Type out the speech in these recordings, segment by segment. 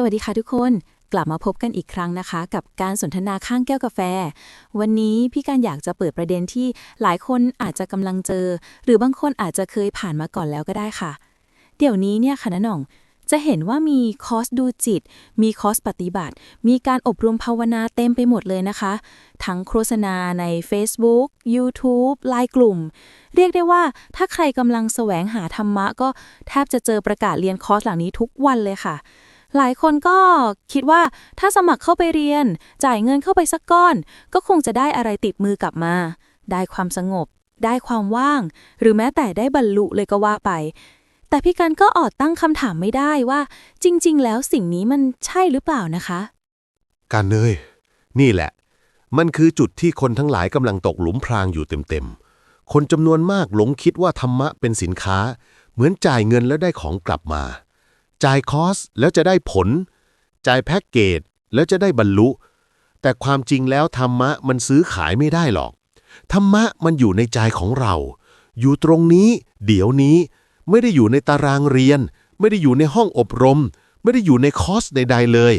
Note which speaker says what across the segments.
Speaker 1: สวัสดีค่ะทุกคนกลับมาพบกันอีกครั้งนะคะ กับการสนทนาข้างแก้วกาแฟ วันนี้พี่การอยากจะเปิดประเด็นที่หลายคนอาจจะกำลังเจอ หรือบางคนอาจจะเคยผ่านมาก่อนแล้วก็ได้ค่ะ เดี๋ยวนี้เนี่ยค่ะน้าหน่อง จะเห็นว่ามีคอร์สดูจิต มีคอร์สปฏิบัติ มีการอบรมภาวนาเต็มไปหมดเลยนะคะ ทั้งโฆษณาใน Facebook YouTube ไลน์กลุ่ม เรียกได้ว่าถ้าใครกำลังแสวงหาธรรมะก็แทบจะเจอประกาศเรียนคอร์สเหล่านี้ทุกวันเลยค่ะ หลายคนก็คิดว่าถ้าสมัครเข้าไปเรียน จ่ายเงินเข้าไปสักก้อน ก็คงจะได้อะไรติดมือกลับมา ได้ความสงบ ได้ความว่าง หรือแม้แต่ได้บรรลุเลยก็ว่าไป แต่พี่กันก็อดตั้งคำถามไม่ได้ว่า จริง ๆ แล้วสิ่งนี้มันใช่หรือเปล่านะคะ
Speaker 2: การเนยนี่แหละ มันคือจุดที่คนทั้งหลายกำลังตกหลุมพรางอยู่เต็มๆคนจำนวนมากหลงคิดว่าธรรมะเป็นสินค้า เหมือนจ่ายเงินแล้วได้ของกลับมา จ่ายคอสแล้วจะได้ผล จ่ายแพ็กเกจแล้วจะได้บรรลุ แต่ความจริงแล้วธรรมะมันซื้อขายไม่ได้หรอก ธรรมะมันอยู่ในใจของเรา อยู่ตรงนี้ เดี๋ยวนี้ ไม่ได้อยู่ในตารางเรียน ไม่ได้อยู่ในห้องอบรม ไม่ได้อยู่ในคอร์สใด ๆ เลย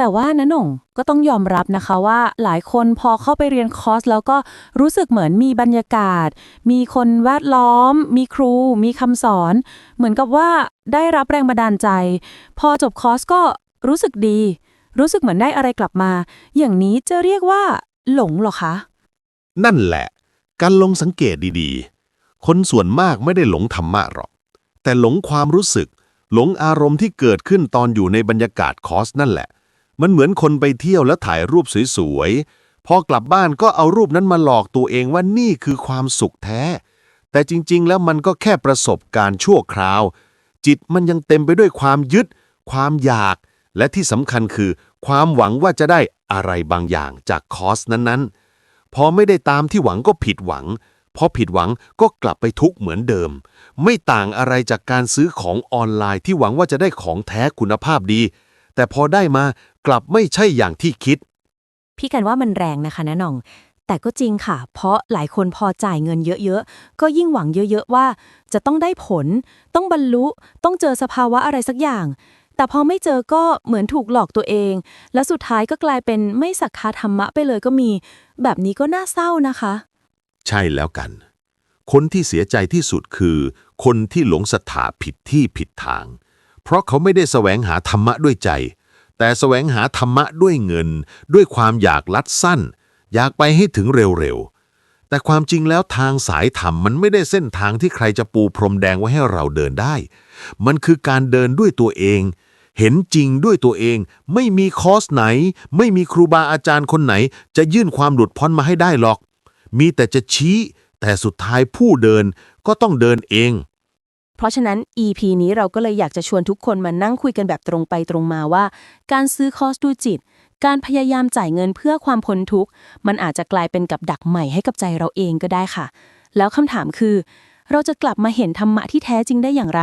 Speaker 3: แต่ว่านะหน่งก็ต้องยอมรับนะคะว่าหลายคนพอเข้าไปเรียนคอร์สแล้วก็รู้สึกเหมือนมีบรรยากาศ มีคนแวดล้อม มีครู มีคำสอน เหมือนกับว่าได้รับแรงบันดาลใจ พอจบคอร์สก็รู้สึกดี รู้สึกเหมือนได้อะไรกลับมา อย่างนี้จะเรียกว่า หลงเหรอคะ
Speaker 2: นั่นแหละ การลงสังเกตดีๆ คนส่วนมากไม่ได้หลงธรรมะหรอก แต่หลงความรู้สึก หลงอารมณ์ที่เกิดขึ้นตอนอยู่ในบรรยากาศคอร์สนั่นแหละ มันเหมือนคนไปเที่ยวแล้วถ่ายรูปสวยๆ พอกลับบ้านก็เอารูปนั้นมาหลอกตัวเองว่านี่คือความสุขแท้ แต่จริงๆ แล้วมันก็แค่ประสบการณ์ชั่วคราว จิตมันยังเต็มไปด้วยความยึด ความอยาก และที่สำคัญคือ ความหวังว่าจะได้อะไรบางอย่างจากคอร์สนั้นๆ พอไม่ได้ตามที่หวังก็ผิดหวัง พอผิดหวังก็กลับไปทุกข์เหมือนเดิม ไม่ต่างอะไรจากการซื้อของออนไลน์ที่หวังว่าจะได้ของแท้คุณภาพดี แต่พอได้มา กลับไม่ใช่อย่างที่คิด
Speaker 3: พี่กันว่ามันแรงนะคะนะหน่อง แต่ก็จริงค่ะ เพราะหลายคนพอจ่ายเงินเยอะๆ ก็ยิ่งหวังเยอะๆว่า จะต้องได้ผล ต้องบรรลุ ต้องเจอสภาวะอะไรสักอย่าง แต่พอไม่เจอก็เหมือนถูกหลอกตัวเอง และสุดท้ายก็กลายเป็นไม่สักคาธรรมะไปเลยก็มี แบบนี้ก็น่าเศร้านะคะ
Speaker 2: ใช่แล้วกัน คนที่เสียใจที่สุดคือ คนที่หลงศรัทธาผิดที่ผิดทาง เพราะเขาไม่ได้แสวงหาธรรมะด้วยใจ แต่แสวงหาธรรมะด้วยเงิน ด้วยความอยากลัดสั้น อยากไปให้ถึงเร็วๆ แต่ความจริงแล้วทางสายธรรมมันไม่ได้เส้นทางที่ใครจะปูพรมแดงไว้ให้เราเดินได้ มันคือการเดินด้วยตัวเอง เห็นจริงด้วยตัวเอง ไม่มีคอร์สไหน ไม่มีครูบาอาจารย์คนไหน จะยื่นความหลุดพ้นมาให้ได้หรอก มีแต่จะชี้ แต่สุดท้ายผู้เดินก็ต้องเดินเอง
Speaker 3: เพราะฉะนั้น EP นี้เราก็เลยอยากจะชวนทุกคนมานั่งคุยกันแบบตรงไปตรงมาว่า การซื้อคอร์สดูจิต การพยายามจ่ายเงินเพื่อความพ้นทุกข์ มันอาจจะกลายเป็นกับดักใหม่ให้กับใจเราเองก็ได้ค่ะ แล้วคำถามคือ เราจะกลับมาเห็นธรรมะที่แท้จริงได้อย่างไร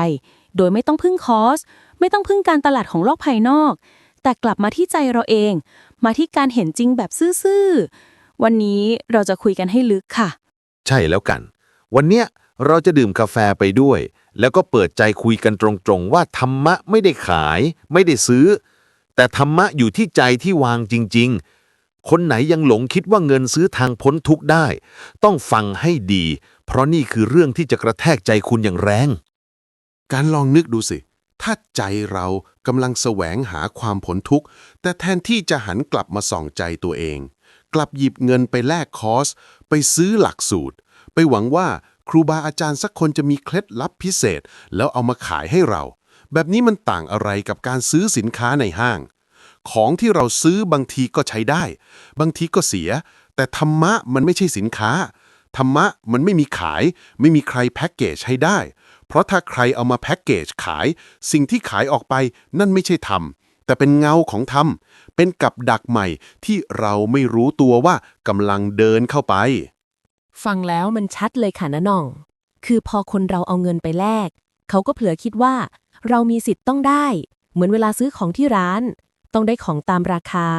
Speaker 3: โดยไม่ต้องพึ่งคอร์สไม่ต้องพึ่งการตลาดของโลกภายนอก แต่กลับมาที่ใจเราเอง มาที่การเห็นจริงแบบซื่อๆวันนี้เราจะคุยกันให้ลึกค่ะ
Speaker 2: ใช่แล้วกัน วันเนี้ย เราจะดื่มกาแฟไปด้วย แล้วก็เปิดใจคุยกันตรงๆ ว่าธรรมะไม่ได้ขาย ไม่ได้ซื้อ แต่ธรรมะอยู่ที่ใจที่วางจริง ๆ คนไหนยังหลงคิดว่าเงินซื้อทางพ้นทุกข์ได้ ต้องฟังให้ดี เพราะนี่คือเรื่องที่จะกระแทกใจคุณอย่างแรง
Speaker 4: การลองนึกดูสิ ถ้าใจเรากำลังแสวงหาความผลทุกข์แต่แทนที่จะหันกลับมาส่องใจตัวเอง กลับหยิบเงินไปแลกคอร์สไปซื้อหลักสูตร ไปหวังว่า ครูบาอาจารย์สักคนจะมีเคล็ดลับพิเศษ แล้วเอามาขายให้เรา แบบนี้มันต่างอะไรกับการซื้อสินค้าในห้าง ของที่เราซื้อบางทีก็ใช้ได้ บางทีก็เสีย แต่ธรรมะมันไม่ใช่สินค้า ธรรมะมันไม่มีขาย ไม่มีใครแพ็กเกจให้ได้ เพราะถ้าใครเอามาแพ็กเกจขาย สิ่งที่ขายออกไปนั่นไม่ใช่ธรรมแต่เป็นเงาของธรรม เป็นกับดักใหม่ที่เราไม่รู้ตัวว่ากำลังเดินเข้าไป
Speaker 5: ฟังแล้วมันชัดเลยค่ะนะน้อง คือพอคนเราเอาเงินไปแลก เขาก็เผลอคิดว่า เรามีสิทธิ์ต้องได้ เหมือนเวลาซื้อของที่ร้าน ต้องได้ของตามราคา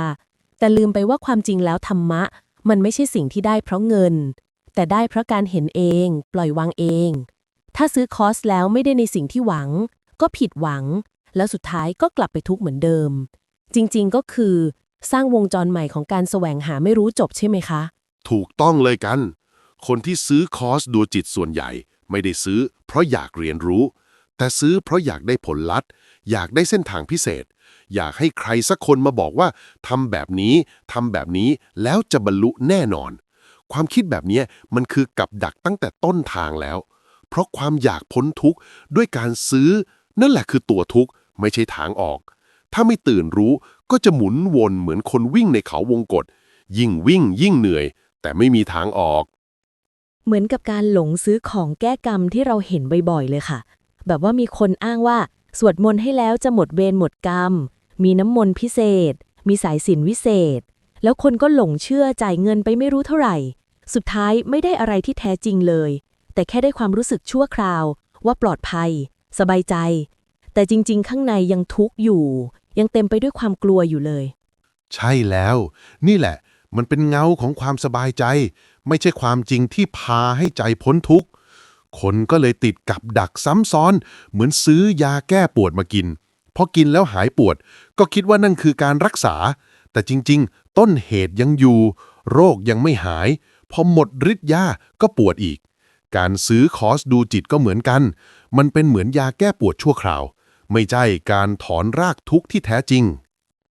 Speaker 5: แต่ลืมไปว่าความจริงแล้วธรรมะ มันไม่ใช่สิ่งที่ได้เพราะเงิน แต่ได้เพราะการเห็นเอง ปล่อยวางเอง ถ้าซื้อคอร์สแล้วไม่ได้ในสิ่งที่หวัง ก็ผิดหวัง
Speaker 6: แล้วสุดท้ายก็กลับไปทุกข์เหมือนเดิม จริงๆก็คือ สร้างวงจรใหม่ของการแสวงหาไม่รู้จบใช่ไหมคะ
Speaker 4: ถูกต้องเลยกัน คนที่ซื้อคอร์สดูจิตส่วนใหญ่ ไม่ได้ซื้อ เพราะอยากเรียนรู้ แต่ซื้อเพราะอยากได้ผลลัพธ์ อยากได้เส้นทางพิเศษ อยากให้ใครสักคนมาบอกว่าทำแบบนี้ทำแบบนี้แล้วจะบรรลุแน่นอน ความคิดแบบนี้มันคือกับดักตั้งแต่ต้นทางแล้ว เพราะความอยากพ้นทุกข์ด้วยการซื้อ นั่นแหละคือตัวทุกข์ไม่ใช่ทางออก ถ้าไม่ตื่นรู้ก็จะหมุนวนเหมือนคนวิ่งในเขาวงกฏยิ่งวิ่งยิ่งเหนื่อย แต่ไม่มีทางออก
Speaker 6: เหมือนกับการหลงซื้อของแก้กรรมที่เราเห็นบ่อยๆเลยค่ะ แบบว่ามีคนอ้างว่า สวดมนต์ให้แล้วจะหมดเวรหมดกรรม มีน้ำมนต์พิเศษ มีสายสินวิเศษ แล้วคนก็หลงเชื่อจ่ายเงินไปไม่รู้เท่าไหร่ สุดท้ายไม่ได้อะไรที่แท้จริงเลย แต่แค่ได้ความรู้สึกชั่วคราว ว่าปลอดภัย สบายใจ แต่จริง ๆ ข้างในยังทุกข์อยู่ ยังเต็มไปด้วยความกลัวอยู่เลย
Speaker 4: ใช่แล้ว นี่แหละ มันเป็นเงาของความสบายใจ ไม่ใช่ความจริงที่พาให้ใจพ้นทุกข์ คนก็เลยติดกับดักซ้ำซ้อน เหมือนซื้อยาแก้ปวดมากิน พอกินแล้วหายปวด ก็คิดว่านั่นคือการรักษา แต่จริง ๆ ต้นเหตุยังอยู่ โรคยังไม่หาย พอหมดฤทธิ์ยาก็ปวดอีก การซื้อคอร์สดูจิตก็เหมือนกัน มันเป็นเหมือนยาแก้ปวดชั่วคราว ไม่ใช่การถอนรากทุกข์ที่แท้จริง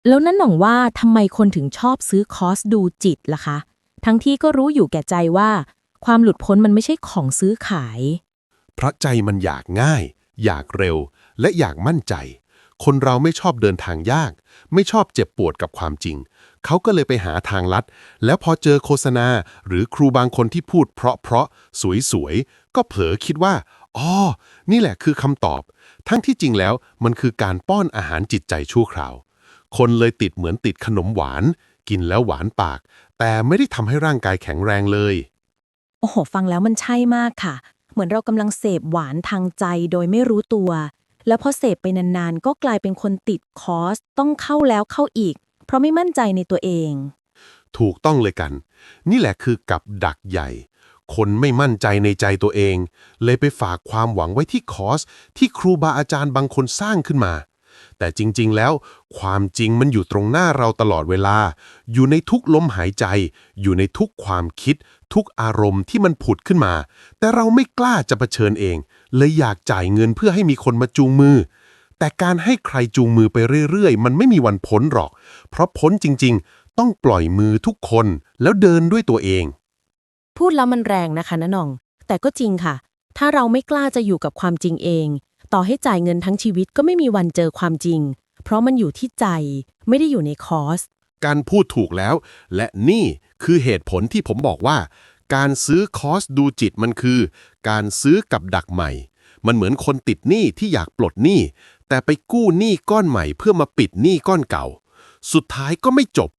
Speaker 5: แล้วนั่นหน่องว่าทำไมคนถึงชอบซื้อคอร์สดูจิตล่ะคะ ทั้งที่ก็รู้อยู่แก่ใจว่า ความหลุดพ้นมันไม่ใช่ของซื้อขาย
Speaker 4: เพราะใจมันอยากง่าย อยากเร็ว และอยากมั่นใจ คนเราไม่ชอบเดินทางยาก ไม่ชอบเจ็บปวดกับความจริง เขาก็เลยไปหาทางลัด แล้วพอเจอโฆษณา หรือครูบางคนที่พูดเพราะเพราะๆสวยๆก็เผลอคิดว่าอ๋อนี่แหละคือคำตอบ ทั้งที่จริงแล้วมันคือการป้อนอาหารจิตใจชั่วคราว คนเลยติดเหมือนติดขนมหวาน กินแล้วหวานปาก แต่ไม่ได้ทำให้ร่างกายแข็งแรงเลย
Speaker 5: โอ้โห ฟังแล้วมันใช่มากค่ะ เหมือนเรากำลังเสพหวานทางใจโดยไม่รู้ตัว แล้วพอเสพไปนานๆ ก็กลายเป็นคนติดคอร์สต้องเข้าแล้วเข้าอีก เพราะไม่มั่นใจในตัวเอง
Speaker 4: ถูกต้องเลยกัน นี่แหละคือกับดักใหญ่ คนไม่มั่นใจในใจตัวเอง เลยไปฝากความหวังไว้ที่คอร์สที่ครูบาอาจารย์บางคนสร้างขึ้นมา แต่จริงๆ แล้ว ความจริงมันอยู่ตรงหน้าเราตลอดเวลา อยู่ในทุกลมหายใจ อยู่ในทุกความคิด ทุกอารมณ์ที่มันผุดขึ้นมา แต่เราไม่กล้าจะเผชิญเอง เลยอยากจ่ายเงินเพื่อให้มีคนมาจูงมือ แต่การให้ใครจูงมือไปเรื่อยๆ มันไม่มีวันพ้นหรอก เพราะพ้นจริงๆ ต้องปล่อยมือทุกคนแล้วเดินด้วยตัวเอง
Speaker 5: พูดแล้วมันแรงนะคะนะน้อง แต่ก็จริงค่ะ ถ้าเราไม่กล้าจะอยู่กับความจริงเอง ต่อให้จ่ายเงินทั้งชีวิตก็ไม่มีวันเจอความจริง เพราะมันอยู่ที่ใจ ไม่ได้อยู่ในคอร์ส
Speaker 4: การพูดถูกแล้ว และนี่คือเหตุผลที่ผมบอกว่า การซื้อคอร์สดูจิตมันคือ การซื้อกับดักใหม่ มันเหมือนคนติดหนี้ที่อยากปลดหนี้ แต่ไปกู้หนี้ก้อนใหม่เพื่อมาปิดหนี้ก้อนเก่า สุดท้ายก็ไม่จบ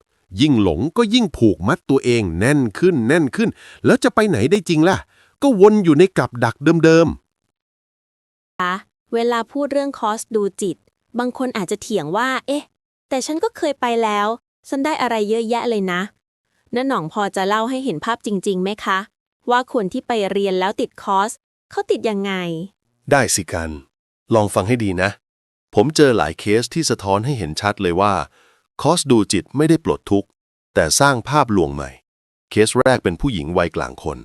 Speaker 4: ยิ่งหลงก็ยิ่งผูกมัดตัวเองแน่นขึ้นแน่นขึ้น แล้วจะไปไหนได้จริงล่ะ ก็วนอยู่ในกับดักเดิมๆ
Speaker 7: เวลาพูดเรื่องคอร์สดูจิต บางคนอาจจะเถียงว่า เอ๊ะ แต่ฉันก็เคยไปแล้ว ฉันได้อะไรเยอะแยะเลยนะน้าหน่องพอจะเล่าให้เห็นภาพจริงๆไหมคะ ว่าคนที่ไปเรียนแล้วติดคอร์สเขาติดยังไง
Speaker 8: ได้สิกัน ลองฟังให้ดีนะ ผมเจอหลายเคสที่สะท้อนให้เห็นชัดเลยว่า คอร์สดูจิตไม่ได้ปลดทุกข์ แต่สร้างภาพลวงใหม่ เคสแรกเป็นผู้หญิงวัยกลางคน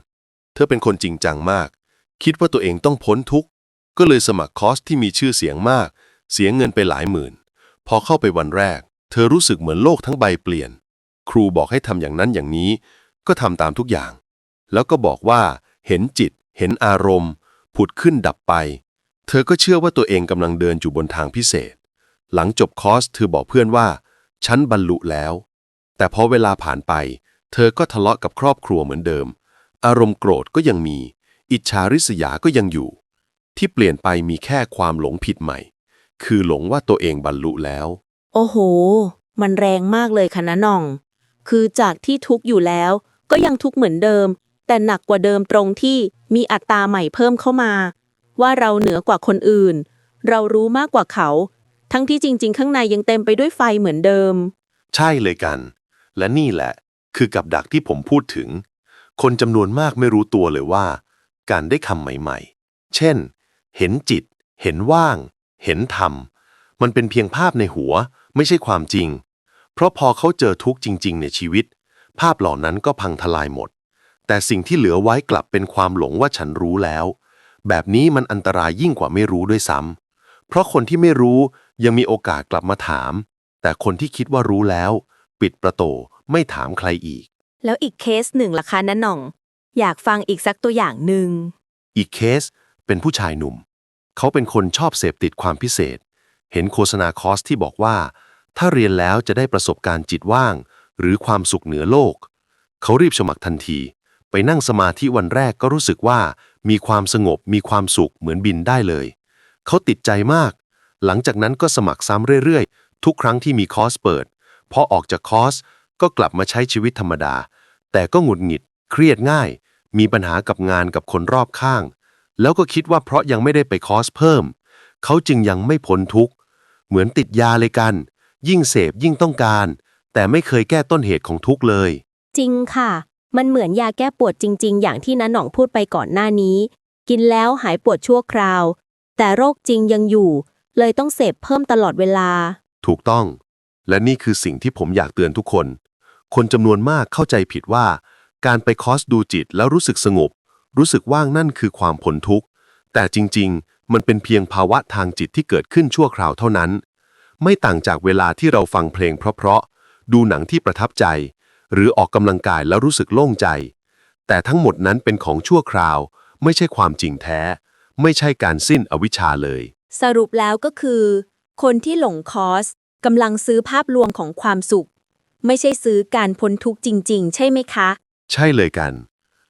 Speaker 8: เธอเป็นคนจริงจังมาก คิดว่าตัวเองต้องพ้นทุกข์ ก็เลยสมัครคอร์สที่มีชื่อเสียงมาก เสียเงินไปหลายหมื่น พอเข้าไปวันแรก เธอรู้สึกเหมือนโลกทั้งใบเปลี่ยน ครูบอกให้ทำอย่างนั้นอย่างนี้ ก็ทำตามทุกอย่าง แล้วก็บอกว่า เห็นจิต เห็นอารมณ์ ผุดขึ้นดับไป เธอก็เชื่อว่าตัวเองกำลังเดินอยู่บนทางพิเศษ หลังจบคอร์สเธอบอกเพื่อนว่า ฉันบรรลุแล้ว แต่พอเวลาผ่านไป เธอก็ทะเลาะกับครอบครัวเหมือนเดิม อารมณ์โกรธก็ยังมี อิจฉาริษยาก็ยังอยู่ ที่เปลี่ยนไปมีแค่ความหลงผิดใหม่ คือหลงว่าตัวเองบรรลุแล้ว
Speaker 7: โอ้โห มันแรงมากเลยค่ะนะหน่อง คือจากที่ทุกข์อยู่แล้ว ก็ยังทุกข์เหมือนเดิม แต่หนักกว่าเดิมตรงที่มีอัตราใหม่เพิ่มเข้ามา ว่าเราเหนือกว่าคนอื่น เรารู้มากกว่าเขา ทั้งที่จริง ๆ ข้างในยังเต็มไปด้วยไฟเหมือนเดิม
Speaker 8: ใช่เลยกัน และนี่แหละ คือกับดักที่ผมพูดถึง คนจำนวนมากไม่รู้ตัวเลยว่า การได้คำใหม่ ๆ เช่น เห็นจิต เห็นว่าง เห็นธรรม
Speaker 4: มันเป็นเพียงภาพในหัว ไม่ใช่ความจริง เพราะพอเขาเจอทุกข์จริง ๆ ในชีวิต ภาพเหล่านั้นก็พังทลายหมด แต่สิ่งที่เหลือไว้กลับเป็นความหลงว่าฉันรู้แล้ว แบบนี้มันอันตรายยิ่งกว่าไม่รู้ด้วยซ้ำเพราะคนที่ไม่รู้ยังมีโอกาสกลับมาถาม แต่คนที่คิดว่ารู้แล้ว ปิดประตูไม่ถามใครอีก
Speaker 7: แล้วอีกเคสหนึ่งล่ะคะน้าหน่อง อยากฟังอีกสักตัวอย่างหนึ่ง
Speaker 4: อีกเคสเป็นผู้ชายหนุ่ม เขาเป็นคนชอบเสพติดความพิเศษ เห็นโฆษณาคอร์สที่บอกว่า ถ้าเรียนแล้วจะได้ประสบการณ์จิตว่าง หรือความสุขเหนือโลก เขารีบสมัครทันที ไปนั่งสมาธิวันแรกก็รู้สึกว่า มีความสงบมีความสุขเหมือนบินได้เลย เขาติดใจมาก หลังจากนั้นก็สมัครซ้ำเรื่อยๆ ทุกครั้งที่มีคอร์สเปิดพอออกจากคอร์สก็กลับมาใช้ชีวิตธรรมดา แต่ก็หงุดหงิด เครียดง่าย มีปัญหากับงานกับคนรอบข้าง แล้วก็คิดว่าเพราะยังไม่ได้ไปคอร์สเพิ่ม เขาจึงยังไม่พ้นทุกข์ เหมือนติดยาเลยกัน ยิ่งเสพยิ่งต้องการ แต่ไม่เคยแก้ต้นเหตุของทุกข์เลย
Speaker 7: จริงค่ะ มันเหมือนยาแก้ปวดจริง ๆ อย่างที่น้าหน่องพูดไปก่อนหน้านี้ กินแล้วหายปวดชั่วคราว แต่โรคจริงยังอยู่ เลยต้องเสพเพิ่มตลอดเวลา
Speaker 4: ถูกต้อง และนี่คือสิ่งที่ผมอยากเตือนทุกคน คนจำนวนมากเข้าใจผิดว่า การไปคอร์สดูจิตแล้วรู้สึกสงบ รู้สึกว่างนั่นคือความพ้นทุกข์ แต่จริงๆ มันเป็นเพียงภาวะทางจิตที่เกิดขึ้นชั่วคราวเท่านั้น ไม่ต่างจากเวลาที่เราฟังเพลงเพราะๆ ดูหนังที่ประทับใจ หรือออกกำลังกายแล้วรู้สึกโล่งใจ แต่ทั้งหมดนั้นเป็นของชั่วคราว ไม่ใช่ความจริงแท้ ไม่ใช่การสิ้นอวิชชาเลย
Speaker 7: สรุปแล้วก็คือ คนที่หลงคอร์สกำลังซื้อภาพลวงของความสุข ไม่ใช่ซื้อการพ้นทุกข์จริง ๆ ใช่ไหมคะ
Speaker 4: ใช่เลยกัน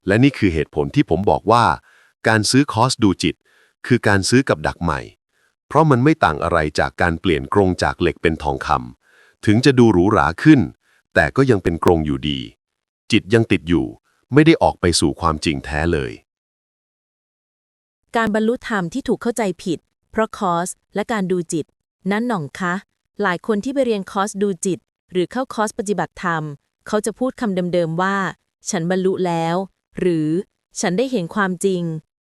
Speaker 4: และนี่คือเหตุผลที่ผมบอกว่า การซื้อคอร์สดูจิต คือการซื้อกับดักใหม่ เพราะมันไม่ต่างอะไรจากการเปลี่ยนกรงจากเหล็กเป็นทองคำถึงจะดูหรูหราขึ้น แต่ก็ยังเป็นกรงอยู่ดี จิตยังติดอยู่ ไม่ได้ออกไปสู่ความจริงแท้เลย
Speaker 6: การบรรลุธรรมที่ถูกเข้าใจผิด เพราะคอร์สและการดูจิต นั้นหน่องคะ หลายคนที่ไปเรียนคอร์สดูจิต หรือเข้าคอร์สปฏิบัติธรรม เขาจะพูดคำเดิมๆว่า ฉันบรรลุแล้ว หรือฉันได้เห็นความจริง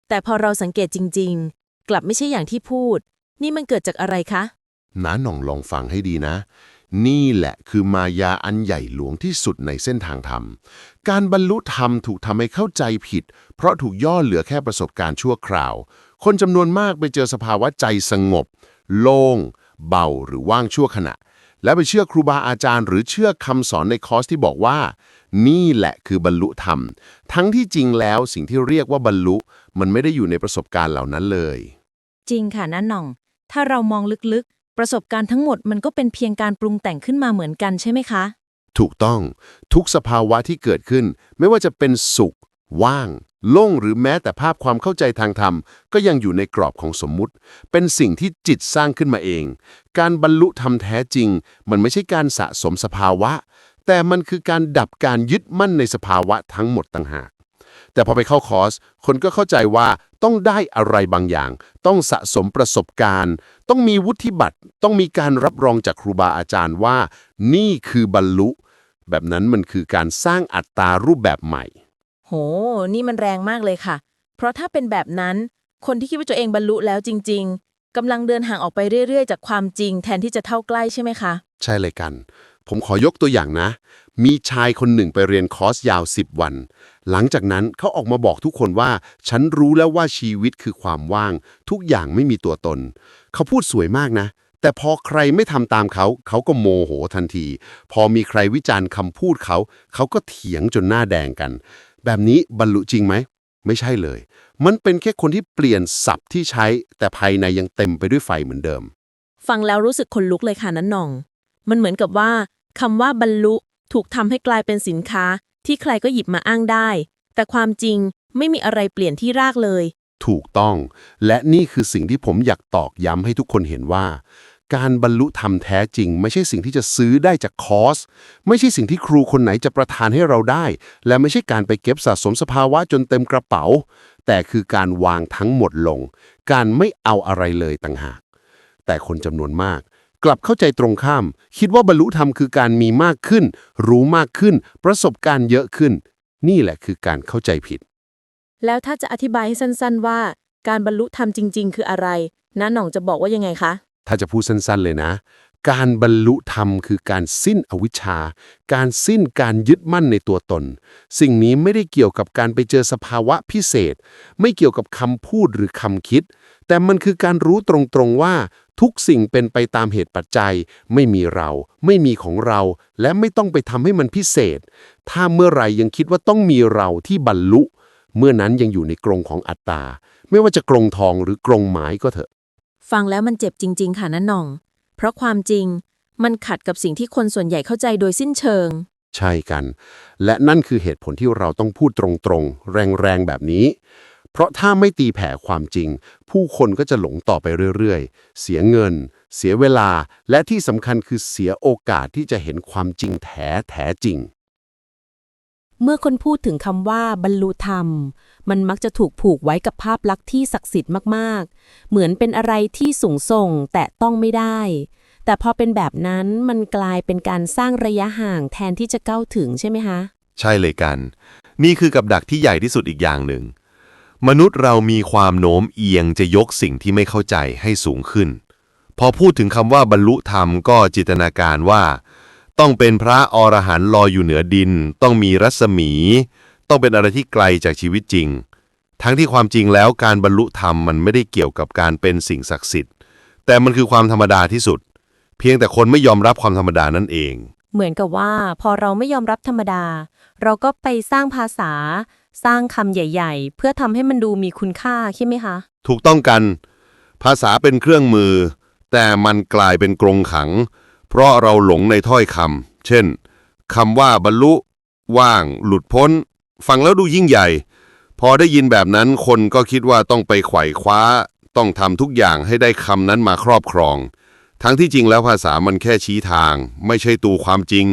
Speaker 6: แต่พอเราสังเกตจริง ๆ กลับไม่ใช่อย่างที่พูด นี่มันเกิดจากอะไรคะ
Speaker 9: น้าหน่องลองฟังให้ดีนะ นี่แหละคือมายาอันใหญ่หลวงที่สุดในเส้นทางธรรม การบรรลุธรรมถูกทำให้เข้าใจผิด เพราะถูกย่อเหลือแค่ประสบการณ์ชั่วคราว คนจำนวนมากไปเจอสภาวะใจสงบ โล่ง เบาหรือว่างชั่วขณะ แล้วไปเชื่อครูบาอาจารย์ หรือเชื่อคำสอนในคอร์สที่บอกว่า นี่แหละคือบรรลุธรรม ทั้งที่จริงแล้วสิ่งที่เรียกว่าบรรลุ มันไม่ได้อยู่ในประสบการณ์เหล่านั้นเลย
Speaker 6: จริงค่ะนั่นหน่อง ถ้าเรามองลึกๆ ประสบการณ์ทั้งหมดมันก็เป็นเพียงการปรุงแต่งขึ้นมาเหมือนกันใช่ไหมคะ
Speaker 9: ถูกต้องทุกสภาวะที่เกิดขึ้น ไม่ว่าจะเป็นสุข ว่าง โล่งหรือแม้แต่ภาพความเข้าใจทางธรรม ก็ยังอยู่ในกรอบของสมมุติ เป็นสิ่งที่จิตสร้างขึ้นมาเอง การบรรลุธรรมแท้จริง มันไม่ใช่การสะสมสภาวะ แต่มันคือการดับการยึดมั่นในสภาวะทั้งหมดต่างหาก แต่พอไปเข้าคอร์ส คนก็เข้าใจว่าต้องได้อะไรบางอย่าง ต้องสะสมประสบการณ์ ต้องมีวุฒิบัตร ต้องมีการรับรองจากครูบาอาจารย์ว่า นี่คือบรรลุ แบบนั้นมันคือการสร้างอัตตารูปแบบใหม่
Speaker 6: โห นี่มันแรงมากเลยค่ะ เพราะถ้าเป็นแบบนั้น คนที่คิดว่าตัวเองบรรลุแล้วจริง ๆกำลังเดินห่างออกไปเรื่อย ๆ จากความจริงแทนที่จะเท่าใกล้ใช่ไหมคะ
Speaker 9: ใช่เลยกัน ผมขอยกตัวอย่างนะ มีชายคนหนึ่งไปเรียนคอร์สยาว 10 วัน หลังจากนั้นเขาออกมาบอกทุกคนว่า ฉันรู้แล้วว่าชีวิตคือความว่าง ทุกอย่างไม่มีตัวตน เขาพูดสวยมากนะ แต่พอใครไม่ทำตามเขา เขาก็โมโหทันที พอมีใครวิจารณ์คำพูดเขา เขาก็เถียงจนหน้าแดงกัน แบบนี้บรรลุจริงไหมไม่ใช่เลย มันเป็นแค่คนที่เปลี่ยนศัพท์ที่ใช้ แต่ภายในยังเต็มไปด้วยไฟเหมือนเดิม
Speaker 6: ฟังแล้วรู้สึกขนลุกเลยค่ะนั้นนอง มันเหมือนกับว่า คำว่าบรรลุถูกทำให้กลายเป็นสินค้าที่ใครก็หยิบมาอ้างได้ แต่ความจริงไม่มีอะไรเปลี่ยนที่รากเลย
Speaker 9: ถูกต้อง และนี่คือสิ่งที่ผมอยากตอกย้ำให้ทุกคนเห็นว่า การบรรลุธรรมแท้จริง ไม่ใช่สิ่งที่จะซื้อได้จากคอร์ส ไม่ใช่สิ่งที่ครูคนไหนจะประทานให้เราได้ และไม่ใช่การไปเก็บสะสมสภาวะจนเต็มกระเป๋า แต่คือการวางทั้งหมดลง การไม่เอาอะไรเลยต่างหาก แต่คนจำนวนมาก กลับเข้าใจตรงข้าม คิดว่าบรรลุธรรมคือการมีมากขึ้น รู้มากขึ้น ประสบการณ์เยอะขึ้น นี่แหละคือการเข้าใจผิด
Speaker 6: แล้วถ้าจะอธิบายให้สั้นๆว่า การบรรลุธรรมจริง ๆ คืออะไรน้าหน่องจะบอกว่ายังไงคะ
Speaker 9: ถ้าจะพูดสั้นๆเลยนะ การบรรลุธรรมคือการสิ้นอวิชชา การสิ้นการยึดมั่นในตัวตน สิ่งนี้ไม่ได้เกี่ยวกับการไปเจอสภาวะพิเศษ ไม่เกี่ยวกับคำพูดหรือคำคิด แต่มันคือการรู้ตรงๆว่า ทุกสิ่งเป็นไปตามเหตุปัจจัย ไม่มีเรา ไม่มีของเรา และไม่ต้องไปทำให้มันพิเศษ ถ้าเมื่อไหรยังคิดว่าต้องมีเราที่บรรลุ เมื่อนั้นยังอยู่ในกรงของอัตตา ไม่ว่าจะกรงทองหรือกรงไม้ก็เถอะ
Speaker 3: ฟังแล้วมันเจ็บจริง ๆ ค่ะน้าหน่อง เพราะความจริงมันขัดกับสิ่งที่คนส่วนใหญ่เข้าใจโดยสิ้นเชิง
Speaker 9: ใช่กัน และนั่นคือเหตุผลที่เราต้องพูดตรงๆ แรงๆ แบบนี้ เพราะถ้าไม่ตีแผ่ความจริง ผู้คนก็จะหลงต่อไปเรื่อยๆ เสียเงิน เสียเวลา และที่สำคัญคือเสียโอกาสที่จะเห็นความจริงแท้แท้จริง
Speaker 5: เมื่อคนพูดถึงคำว่าบรรลุธรรม มันมักจะถูกผูกไว้กับภาพลักษณ์ที่ศักดิ์สิทธิ์มากๆ เหมือนเป็นอะไรที่สูงส่งแต่ต้องไม่ได้ แต่พอเป็นแบบนั้นมันกลายเป็นการสร้างระยะห่างแทนที่จะเข้าถึงใช่ไหมคะ
Speaker 10: ใช่เลยกัน นี่คือกับดักที่ใหญ่ที่สุดอีกอย่างหนึ่ง มนุษย์เรามีความโน้มเอียงจะยกสิ่งที่ไม่เข้าใจให้สูงขึ้น พอพูดถึงคำว่าบรรลุธรรมก็จินตนาการว่า ต้องเป็นพระอรหันต์ลอยอยู่เหนือดิน ต้องมีรัศมี ต้องเป็นอะไรที่ไกลจากชีวิตจริง ทั้งที่ความจริงแล้วการบรรลุธรรมมันไม่ได้เกี่ยวกับการเป็นสิ่งศักดิ์สิทธิ์ แต่มันคือความธรรมดาที่สุด เพียงแต่คนไม่ยอมรับความธรรมดานั่นเอง
Speaker 5: เหมือนกับว่า พอเราไม่ยอมรับธรรมดา เราก็ไปสร้างภาษา สร้างคำใหญ่ ๆ เพื่อทำให้มันดูมีคุณค่าใช่ไหมคะ
Speaker 10: ถูกต้องกัน ภาษาเป็นเครื่องมือ แต่มันกลายเป็นกรงขัง เพราะเราหลงในถ้อยคำเช่นคำว่าบรรลุ ว่าง หลุดพ้น ฟังแล้วดูยิ่งใหญ่ พอได้ยินแบบนั้นคนก็คิดว่าต้องไปไขว่คว้า ต้องทำทุกอย่างให้ได้คำนั้นมาครอบครอง ทั้งที่จริงแล้วภาษามันแค่ชี้ทาง ไม่ใช่ตัวความจริง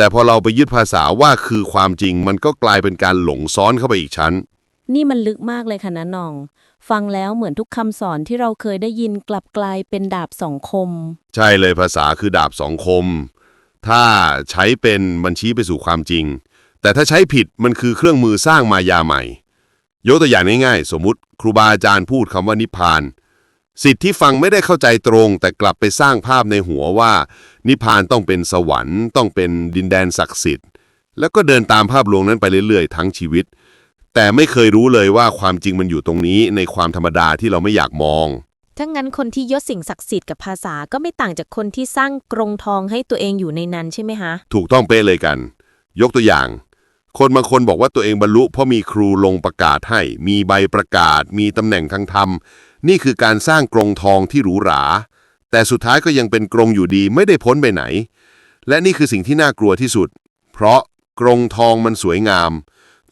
Speaker 10: แต่พอเราไปยึดภาษาว่าคือความจริง มันก็กลายเป็นการหลงซ้อนเข้าไปอีกชั้น
Speaker 3: นี่มันลึกมากเลยค่ะน้าหน่อง ฟังแล้วเหมือนทุกคำสอนที่เราเคยได้ยินกลับกลายเป็นดาบสองคม
Speaker 10: ใช่เลยภาษาคือดาบสองคม ถ้าใช้เป็นมันชี้ไปสู่ความจริง แต่ถ้าใช้ผิดมันคือเครื่องมือสร้างมายาใหม่ ยกตัวอย่างง่ายๆ สมมุติ ครูบาอาจารย์พูดคำว่านิพพาน สิทธิ์ที่ฟังไม่ได้เข้าใจตรง แต่กลับไปสร้างภาพในหัวว่า นิพพานต้องเป็นสวรรค์ต้องเป็นดินแดนศักดิ์สิทธิ์ แล้วก็เดินตามภาพลวงนั้นไปเรื่อยๆ ทั้งชีวิต แต่ไม่เคยรู้เลยว่าความจริงมันอยู่ตรงนี้ในความธรรมดาที่เราไม่อยากมอง
Speaker 3: ถ้างั้นคนที่ยศสิ่งศักดิ์สิทธิ์กับภาษาก็ไม่ต่างจากคนที่สร้างกรงทองให้ตัวเองอยู่ในนั้นใช่ไหมคะ
Speaker 10: ถูกต้องเป๊ะเลยกัน ยกตัวอย่าง คนบางคนบอกว่าตัวเองบรรลุเพราะมีครูลงประกาศให้ มีใบประกาศ มีตำแหน่งทางธรรม นี่คือการสร้างกรงทองที่หรูหรา แต่สุดท้ายก็ยังเป็นกรงอยู่ดีไม่ได้พ้นไปไหน และนี่คือสิ่งที่น่ากลัวที่สุด เพราะกรงทองมันสวยงาม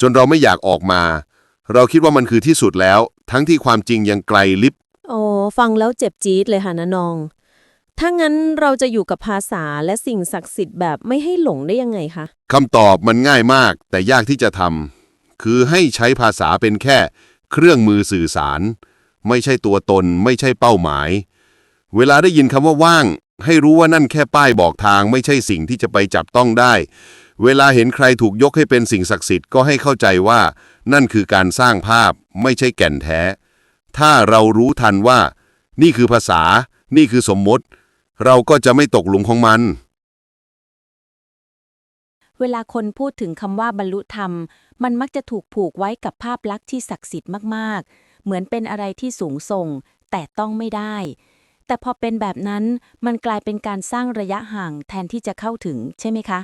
Speaker 10: จนเราไม่อยากออกมา เราคิดว่ามันคือที่สุดแล้ว ทั้งที่ความจริงยังไกลลิบ
Speaker 3: โอ้ฟังแล้วเจ็บจี๊ดเลยค่ะน้าหน่อง ถ้างั้นเราจะอยู่กับภาษาและสิ่งศักดิ์สิทธิ์แบบไม่ให้หลงได้ยังไงคะ
Speaker 10: คำตอบมันง่ายมาก แต่ยากที่จะทำคือให้ใช้ภาษาเป็นแค่ เครื่องมือสื่อสาร ไม่ใช่ตัวตน ไม่ใช่เป้าหมาย เวลาได้ยินคำว่าว่าง ให้รู้ว่านั่นแค่ป้ายบอกทางไม่ใช่สิ่งที่จะไปจับต้องได้ เวลาเห็นใครถูกยกให้เป็นสิ่งศักดิ์สิทธิ์ก็ให้เข้าใจว่า นั่นคือการสร้างภาพไม่ใช่แก่นแท้ ถ้าเรารู้ทันว่า นี่คือภาษา นี่คือสมมติ เราก็จะไม่ตกหลุมของมัน
Speaker 3: เวลาคนพูดถึงคำว่าบรรลุธรรม มันมักจะถูกผูกไว้กับภาพลักษณ์ที่ศักดิ์สิทธิ์มากๆ เหมือนเป็นอะไรที่สูงส่ง แต่ต้องไม่ได้ แต่พอเป็นแบบนั้นมันกลายเป็นการสร้างระยะห่างแทนที่จะเข้าถึงใช่ไหมคะ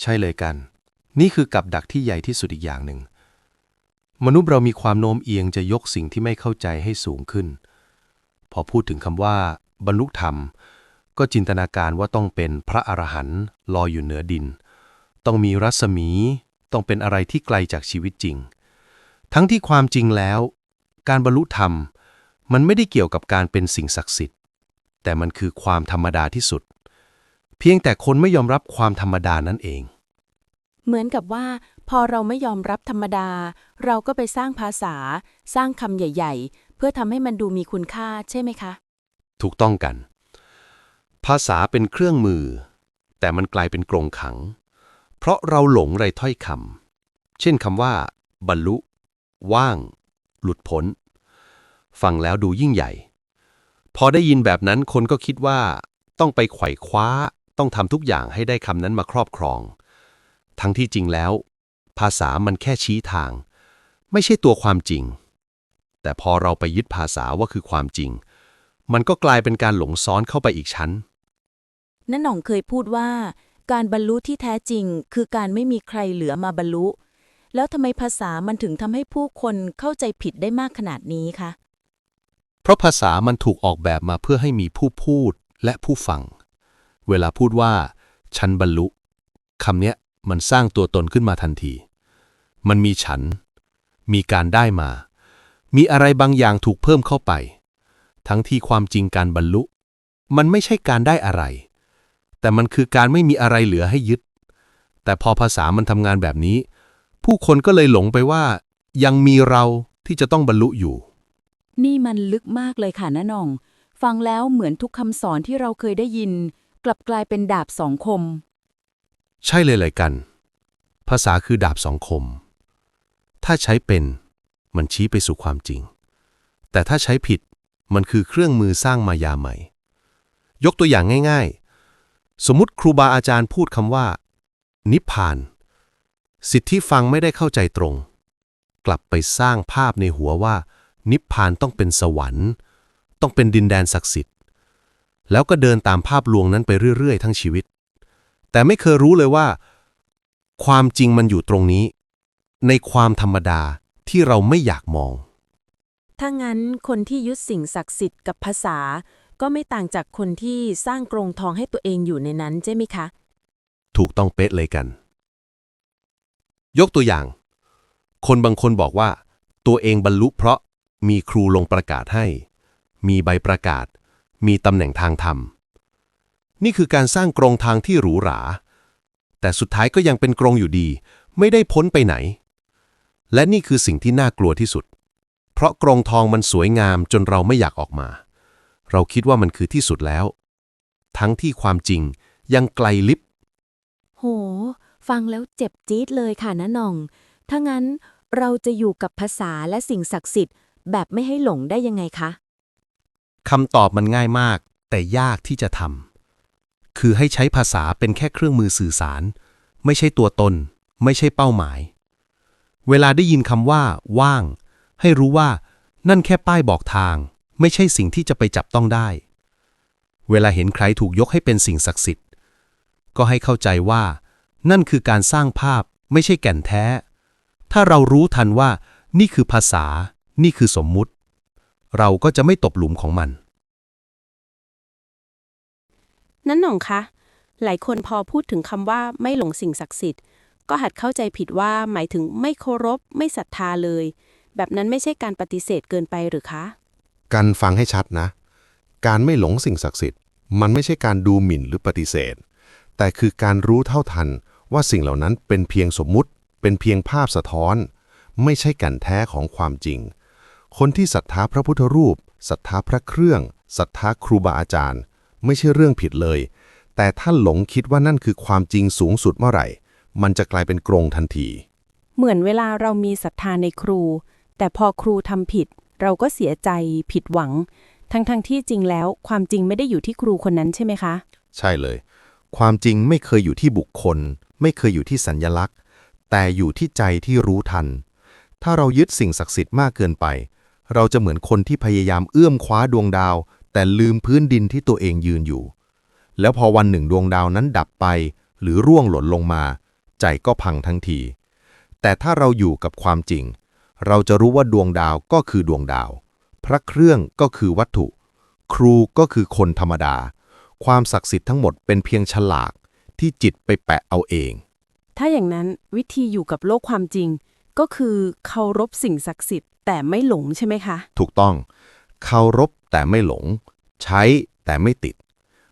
Speaker 4: ใช่เลยกัน นี่คือกับดักที่ใหญ่ที่สุดอีกอย่างหนึ่ง มนุษย์เรามีความโน้มเอียงจะยกสิ่งที่ไม่เข้าใจให้สูงขึ้น พอพูดถึงคำว่า บรรลุธรรม ก็จินตนาการว่าต้องเป็นพระอรหันต์ลอยอยู่เหนือดิน ต้องมีรัศมี ต้องเป็นอะไรที่ไกลจากชีวิตจริง ทั้งที่ความจริงแล้ว การบรรลุธรรม มันไม่ได้เกี่ยวกับการเป็นสิ่งศักดิ์สิทธิ์ แต่มันคือความธรรมดาที่สุด เพียงแต่คนไม่ยอมรับความธรรมดานั่นเอง
Speaker 3: เหมือนกับว่า พอเราไม่ยอมรับธรรมดา เราก็ไปสร้างภาษา สร้างคำใหญ่ ๆ เพื่อทำให้มันดูมีคุณค่าใช่ไหมคะ
Speaker 4: ถูกต้องกัน ภาษาเป็นเครื่องมือ แต่มันกลายเป็นกรงขัง เพราะเราหลงไรถ้อยคำเช่นคำว่า บรรลุ ว่าง หลุดพ้น ฟังแล้วดูยิ่งใหญ่ พอได้ยินแบบนั้นคนก็คิดว่า ต้องไปไขว่คว้า ต้องทำทุกอย่างให้ได้คำนั้นมาครอบครอง ทั้งที่จริงแล้ว ภาษามันแค่ชี้ทาง ไม่ใช่ตัวความจริง แต่พอเราไปยึดภาษาว่าคือความจริง มันก็กลายเป็นการหลงซ้อนเข้าไปอีกชั้น
Speaker 6: นั่นหน่องเคยพูดว่าการบรรลุที่แท้จริง คือการไม่มีใครเหลือมาบรรลุ แล้วทำไมภาษามันถึงทำให้ผู้คนเข้าใจผิดได้มากขนาดนี้คะ
Speaker 4: เพราะภาษามันถูกออกแบบมาเพื่อให้มีผู้พูดและผู้ฟัง เวลาพูดว่า ฉันบรรลุคำเนี้ยมันสร้างตัวตนขึ้นมาทันที มันมีฉัน มีการได้มา มีอะไรบางอย่างถูกเพิ่มเข้าไป ทั้งที่ความจริงการบรรลุ มันไม่ใช่การได้อะไร แต่มันคือการไม่มีอะไรเหลือให้ยึด แต่พอภาษามันทำงานแบบนี้ ผู้คนก็เลยหลงไปว่า ยังมีเราที่จะต้องบรรลุอยู่
Speaker 6: นี่มันลึกมากเลยค่ะน้าหน่อง ฟังแล้วเหมือนทุกคำสอนที่เราเคยได้ยิน กลับกลายเป็นดาบสองคม
Speaker 4: ใช่เลยเลยกัน ภาษาคือดาบสองคม ถ้าใช้เป็น มันชี้ไปสู่ความจริง แต่ถ้าใช้ผิดมันคือเครื่องมือสร้างมายาใหม่ ยกตัวอย่างง่ายๆ สมมติครูบาอาจารย์พูดคำว่า นิพพาน สิทธิฟังไม่ได้เข้าใจตรง กลับไปสร้างภาพในหัวว่า นิพพานต้องเป็นสวรรค์ ต้องเป็นดินแดนศักดิ์สิทธิ์ แล้วก็เดินตามภาพลวงนั้นไปเรื่อย ๆ ทั้งชีวิต แต่ไม่เคยรู้เลยว่า ความจริงมันอยู่ตรงนี้ ในความธรรมดาที่เราไม่อยากมอง
Speaker 11: ถ้างั้นคนที่ยึดสิ่งศักดิ์สิทธิ์กับภาษา ก็ไม่ต่างจากคนที่สร้างกรงทองให้ตัวเองอยู่ในนั้นใช่ไหมคะ
Speaker 4: ถูกต้องเป๊ะเลยกัน ยกตัวอย่าง คนบางคนบอกว่า ตัวเองบรรลุเพราะ มีครูลงประกาศให้ มีใบประกาศ มีตำแหน่งทางธรรม นี่คือการสร้างกรงทางที่หรูหรา แต่สุดท้ายก็ยังเป็นกรงอยู่ดี ไม่ได้พ้นไปไหน และนี่คือสิ่งที่น่ากลัวที่สุด เพราะกรงทองมันสวยงามจนเราไม่อยากออกมา เราคิดว่ามันคือที่สุดแล้ว ทั้งที่ความจริงยังไกลลิบ
Speaker 11: โห ฟังแล้วเจ็บจี๊ดเลยค่ะนะน่อง ถ้างั้นเราจะอยู่กับภาษาและสิ่งศักดิ์สิทธิ์ แบบไม่ให้หลงได้ยังไงคะ
Speaker 4: คำตอบมันง่ายมาก แต่ยากที่จะทำคือให้ใช้ภาษาเป็นแค่เครื่องมือสื่อสาร ไม่ใช่ตัวตน ไม่ใช่เป้าหมาย เวลาได้ยินคำว่า ว่าง ให้รู้ว่า นั่นแค่ป้ายบอกทาง ไม่ใช่สิ่งที่จะไปจับต้องได้ เวลาเห็นใครถูกยกให้เป็นสิ่งศักดิ์สิทธิ์ ก็ให้เข้าใจว่า นั่นคือการสร้างภาพ ไม่ใช่แก่นแท้ ถ้าเรารู้ทันว่า นี่คือภาษา นี่คือสมมุติ เราก็จะไม่ตกหลุมของมัน
Speaker 11: นั่นหน่องคะ หลายคนพอพูดถึงคำว่าไม่หลงสิ่งศักดิ์สิทธิ์ ก็หัดเข้าใจผิดว่าหมายถึงไม่เคารพ ไม่ศรัทธาเลย แบบนั้นไม่ใช่การปฏิเสธเกินไปหรือคะ
Speaker 12: การฟังให้ชัดนะ การไม่หลงสิ่งศักดิ์สิทธิ์ มันไม่ใช่การดูหมิ่นหรือปฏิเสธ แต่คือการรู้เท่าทันว่าสิ่งเหล่านั้นเป็นเพียงสมมุติ เป็นเพียงภาพสะท้อน ไม่ใช่แก่นแท้ของความจริง คนที่ศรัทธาพระพุทธรูปศรัทธาพระเครื่องศรัทธาครูบาอาจารย์ ไม่ใช่เรื่องผิดเลย แต่ถ้าหลงคิดว่านั่นคือความจริงสูงสุดเมื่อไหร่ มันจะกลายเป็นกรงทันที
Speaker 11: เหมือนเวลาเรามีศรัทธาในครู แต่พอครูทำผิด เราก็เสียใจผิดหวัง ทั้งๆทที่จริงแล้วความจริงไม่ได้อยู่ที่ครูคนนั้นใช่ไหมคะ
Speaker 12: ใช่เลย ความจริงไม่เคยอยู่ที่บุคคล ไม่เคยอยู่ที่สัญญลักษณ์ แต่อยู่ที่ใจที่รู้ทัน ถ้าเรายึดสิ่งศักดิ์สิทธิ์มากเกินไป เราจะเหมือนคนที่พยายามเอื้อมคว้าดวงดาว แต่ลืมพื้นดินที่ตัวเองยืนอยู่ แล้วพอวันหนึ่งดวงดาวนั้นดับไป หรือร่วงหล่นลงมา ใจก็พังทั้งที แต่ถ้าเราอยู่กับความจริง เราจะรู้ว่าดวงดาวก็คือดวงดาว พระเครื่องก็คือวัตถุ ครูก็คือคนธรรมดา ความศักดิ์สิทธิ์ทั้งหมดเป็นเพียงฉลากที่จิตไปแปะเอาเอง
Speaker 11: ถ้าอย่างนั้นวิธีอยู่กับโลกความจริง ก็คือเคารพสิ่งศักดิ์สิทธิ์ แต่ไม่หลงใช่ไหมคะ
Speaker 12: ถูกต้อง เคารพแต่ไม่หลง ใช้แต่ไม่ติด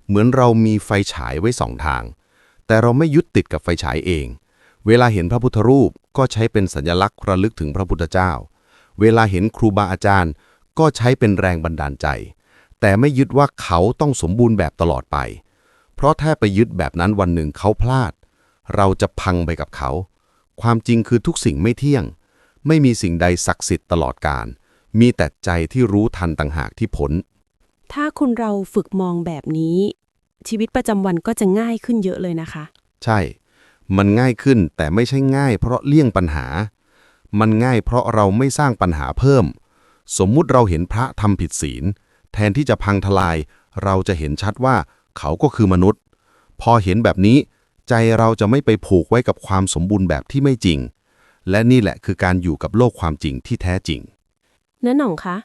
Speaker 12: เหมือนเรามีไฟฉายไว้สองทาง แต่เราไม่ยึดติดกับไฟฉายเอง เวลาเห็นพระพุทธรูปก็ใช้เป็นสัญลักษณ์ระลึกถึงพระพุทธเจ้า เวลาเห็นครูบาอาจารย์ ก็ใช้เป็นแรงบันดาลใจ แต่ไม่ยึดว่าเขาต้องสมบูรณ์แบบตลอดไป เพราะถ้าไปยึดแบบนั้นวันหนึ่งเขาพลาด เราจะพังไปกับเขา ความจริงคือทุกสิ่งไม่เที่ยง ไม่มีสิ่งใดศักดิ์สิทธิ์ตลอดกาลมีแต่ใจที่รู้ทันต่างหากที่ผล
Speaker 13: ถ้าคุณเราฝึกมองแบบนี้ ชีวิตประจำวันก็จะง่ายขึ้นเยอะเลยนะคะ
Speaker 12: ใช่ มันง่ายขึ้นแต่ไม่ใช่ง่าย เพราะเลี่ยงปัญหา มันง่ายเพราะเราไม่สร้างปัญหาเพิ่ม สมมุติเราเห็นพระทำผิดศีล แทนที่จะพังทลาย เราจะเห็นชัดว่าเขาก็คือมนุษย์ พอเห็นแบบนี้ ใจเราจะไม่ไปผูกไว้กับความสมบูรณ์แบบที่ไม่จริง และนี่แหละคือการอยู่กับโลกความจริงที่แท้จริง
Speaker 13: น้าหน่องคะ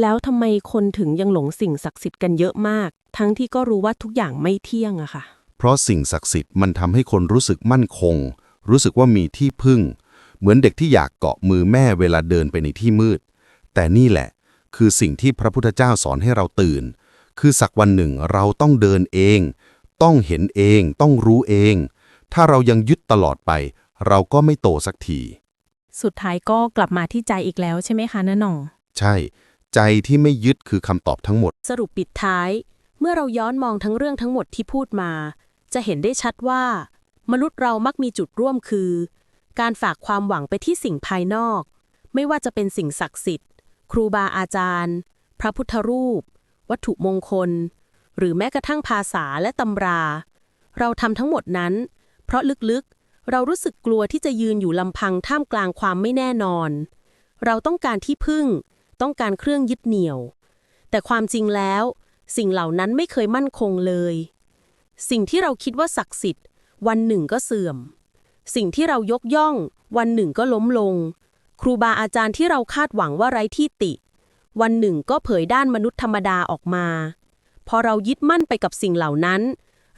Speaker 13: แล้วทำไมคนถึงยังหลงสิ่งศักดิ์สิทธิ์กันเยอะมาก ทั้งที่ก็รู้ว่าทุกอย่างไม่เที่ยงอะค่ะ
Speaker 12: เพราะสิ่งศักดิ์สิทธิ์มันทำให้คนรู้สึกมั่นคง รู้สึกว่ามีที่พึ่ง เหมือนเด็กที่อยากเกาะมือแม่เวลาเดินไปในที่มืด แต่นี่แหละ คือสิ่งที่พระพุทธเจ้าสอนให้เราตื่น คือสักวันหนึ่งเราต้องเดินเอง ต้องเห็นเอง ต้องรู้เอง ถ้าเรายังยึดตลอดไป เราก็ไม่โตสักที
Speaker 13: สุดท้ายก็กลับมาที่ใจอีกแล้วใช่ไหมคะน้าหน่อง
Speaker 12: ใช่ ใจที่ไม่ยึดคือคำตอบทั้งหมด
Speaker 11: สรุปปิดท้าย เมื่อเราย้อนมองทั้งเรื่องทั้งหมดที่พูดมา จะเห็นได้ชัดว่า มนุษย์เรามักมีจุดร่วมคือ การฝากความหวังไปที่สิ่งภายนอก ไม่ว่าจะเป็นสิ่งศักดิ์สิทธิ์ ครูบาอาจารย์ พระพุทธรูป วัตถุมงคล หรือแม้กระทั่งภาษาและตำรา เราทำทั้งหมดนั้น เพราะลึกๆ เรารู้สึกกลัวที่จะยืนอยู่ลำพังท่ามกลางความไม่แน่นอน เราต้องการที่พึ่ง ต้องการเครื่องยึดเหนี่ยว แต่ความจริงแล้ว สิ่งเหล่านั้นไม่เคยมั่นคงเลย สิ่งที่เราคิดว่าศักดิ์สิทธิ์ วันหนึ่งก็เสื่อม สิ่งที่เรายกย่อง วันหนึ่งก็ล้มลง ครูบาอาจารย์ที่เราคาดหวังว่าไร้ที่ติ วันหนึ่งก็เผยด้านมนุษย์ธรรมดาออกมา พอเรายึดมั่นไปกับสิ่งเหล่านั้น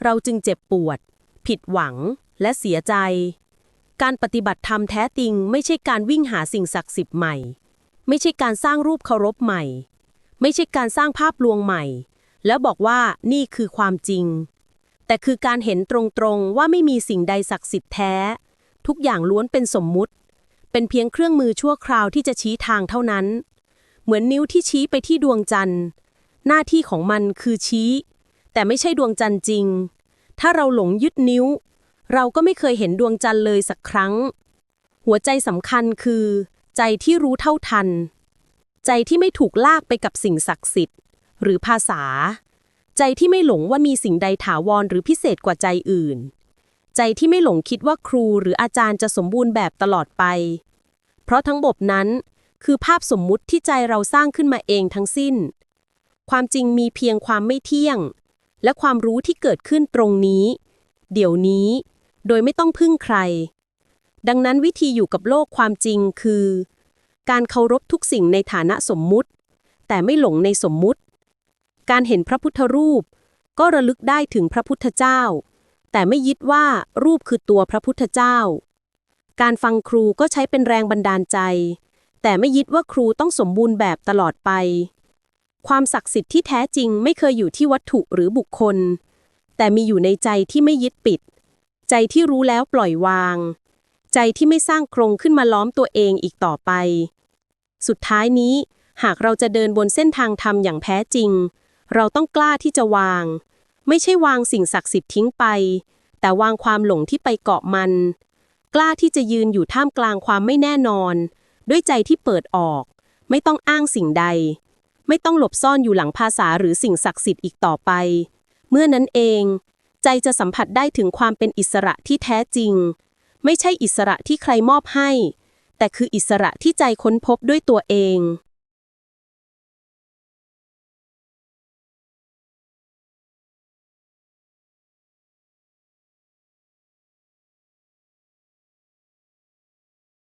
Speaker 11: เราจึงเจ็บปวด ผิดหวัง และเสียใจ การปฏิบัติธรรมแท้จริงไม่ใช่การวิ่งหาสิ่งศักดิ์สิทธิ์ใหม่ ไม่ใช่การสร้างรูปเคารพใหม่ ไม่ใช่การสร้างภาพลวงใหม่ แล้วบอกว่านี่คือความจริง แต่คือการเห็นตรงๆว่าไม่มีสิ่งใดศักดิ์สิทธิ์แท้ ทุกอย่างล้วนเป็นสมมุติ เป็นเพียงเครื่องมือชั่วคราวที่จะชี้ทางเท่านั้น เหมือนนิ้วที่ชี้ไปที่ดวงจันทร์ หน้าที่ของมันคือชี้ แต่ไม่ใช่ดวงจันทร์จริงถ้าเราหลงยึดนิ้ว เราก็ไม่เคยเห็นดวงจันทร์เลยสักครั้ง หัวใจสำคัญคือ ใจที่รู้เท่าทัน ใจที่ไม่ถูกลากไปกับสิ่งศักดิ์สิทธิ์ หรือภาษา ใจที่ไม่หลงว่ามีสิ่งใดถาวรหรือพิเศษกว่าใจอื่น ใจที่ไม่หลงคิดว่าครูหรืออาจารย์จะสมบูรณ์แบบตลอดไป เพราะทั้งบบนั้นคือภาพสมมุติที่ใจเราสร้างขึ้นมาเองทั้งสิ้น ความจริงมีเพียงความไม่เที่ยง และความรู้ที่เกิดขึ้นตรงนี้ เดี๋ยวนี้ โดยไม่ต้องพึ่งใคร ดังนั้นวิธีอยู่กับโลกความจริงคือ การเคารพทุกสิ่งในฐานะสมมุติ แต่ไม่หลงในสมมุติ การเห็นพระพุทธรูป ก็ระลึกได้ถึงพระพุทธเจ้า แต่ไม่ยึดว่ารูปคือตัวพระพุทธเจ้า การฟังครูก็ใช้เป็นแรงบันดาลใจ แต่ไม่ยึดว่าครูต้องสมบูรณ์แบบตลอดไป ความศักดิ์สิทธิ์ที่แท้จริงไม่เคยอยู่ที่วัตถุหรือบุคคล แต่มีอยู่ในใจที่ไม่ยึดปิด ใจที่รู้แล้วปล่อยวาง ใจที่ไม่สร้างโครงขึ้นมาล้อมตัวเองอีกต่อไป สุดท้ายนี้ หากเราจะเดินบนเส้นทางธรรมอย่างแท้จริง เราต้องกล้าที่จะวาง ไม่ใช่วางสิ่งศักดิ์สิทธิ์ทิ้งไป แต่วางความหลงที่ไปเกาะมัน กล้าที่จะยืนอยู่ท่ามกลางความไม่แน่นอน ด้วยใจที่เปิดออก ไม่ต้องอ้างสิ่งใด ไม่ต้องหลบซ่อนอยู่หลังภาษาหรือสิ่งศักดิ์สิทธิ์อีกต่อไป เมื่อนั้นเอง ใจจะสัมผัสได้ถึงความเป็นอิสระที่แท้จริง ไม่ใช่อิสระที่ใครมอบให้ แต่คืออิสระที่ใจค้นพบด้วยตัวเอง